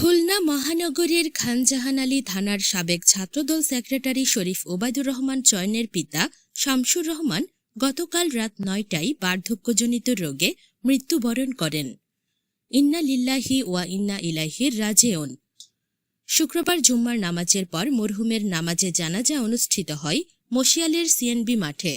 খুলনা মহানগরীর খানজাহান আলী থানার সাবেক ছাত্রদল সেক্রেটারি শরীফ ওবায়দুর রহমান চয়নের পিতা শামসুর রহমান গতকাল রাত নয়টায় বার্ধক্যজনিত রোগে মৃত্যুবরণ করেন। ইন্না লিল্লাহি ওয়া ইন্না ইলাহির রাজেউন। শুক্রবার জুম্মার নামাজের পর মরহুমের নামাজে জানাজা অনুষ্ঠিত হয় মশিয়ালের সিএনবি মাঠে।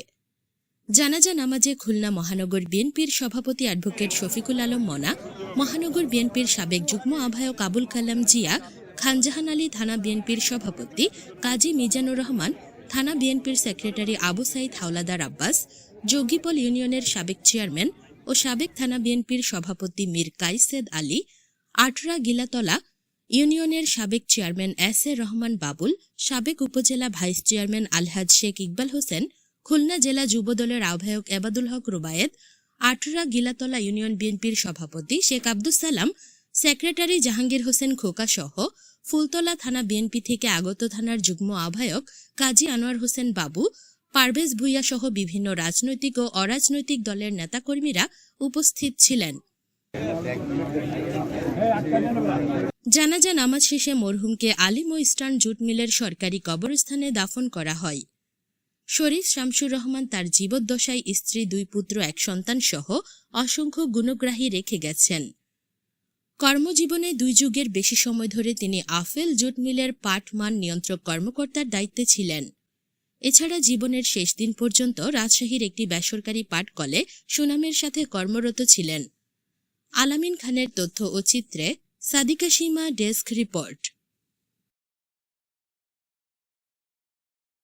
জানাজা নামাজে খুলনা মহানগর বিএনপির সভাপতি অ্যাডভোকেট শফিকুল আলম মনা মহানগর বিএনপির সাবেক যুগ্ম আহ্বায়ক আবুল কালাম জিয়া, খানজাহান আলী থানা বিএনপির সভাপতি কাজী মিজানুর রহমান, থানা বিএনপির সেক্রেটারি আবু সাইদ হাওলাদার আব্বাস, যোগীপল ইউনিয়নের সাবেক চেয়ারম্যান ও সাবেক থানা বিএনপির সভাপতি মীর কাইসেদ আলী, আটরা গিলাতলা ইউনিয়নের সাবেক chairman S A Rahman Babul, সাবেক উপজেলা ভাইস চেয়ারম্যান আলহাজ শেখ ইকবাল হোসেন, খুলনা জেলা যুবদলের আহ্বায়ক এবাদুল হক রুবায়েত আটরা গিলাতলা ইউনিয়ন বিএনপির সভাপতি শেখ আব্দুস সালাম, সেক্রেটারি জাহাঙ্গীর হোসেন খোকা সহ ফুলতলা থানা বিএনপি থেকে আগত থানার যুগ্ম আহ্বায়ক কাজী আনোয়ার হোসেন বাবু, পারভেজ ভুইয়া সহ বিভিন্ন রাজনৈতিক ও অরাজনৈতিক দলের নেতাকর্মীরা উপস্থিত ছিলেন। জানাজা নামাজ শেষে মরহুমকে আলিম ও ইস্টার্ন জুট মিলের সরকারি কবরস্থানে দাফন করা হয়। শরীফ শামসুর রহমান তার জীবদ্দশায় স্ত্রী, দুই পুত্র, এক সন্তান সহ অসংখ্য গুণগ্রাহী রেখে গেছেন। কর্মজীবনে দুই যুগের বেশি সময় ধরে তিনি আফেল জুট মিলের পাট মান নিয়ন্ত্রক কর্মকর্তার দায়িত্বে ছিলেন। এছাড়া জীবনের শেষ দিন পর্যন্ত রাজশাহীর একটি বেসরকারি পাট কলে সুনামের সাথে কর্মরত ছিলেন। আলামিন খানের তথ্য ও চিত্রে সাদিকা সীমা ডেস্ক রিপোর্ট।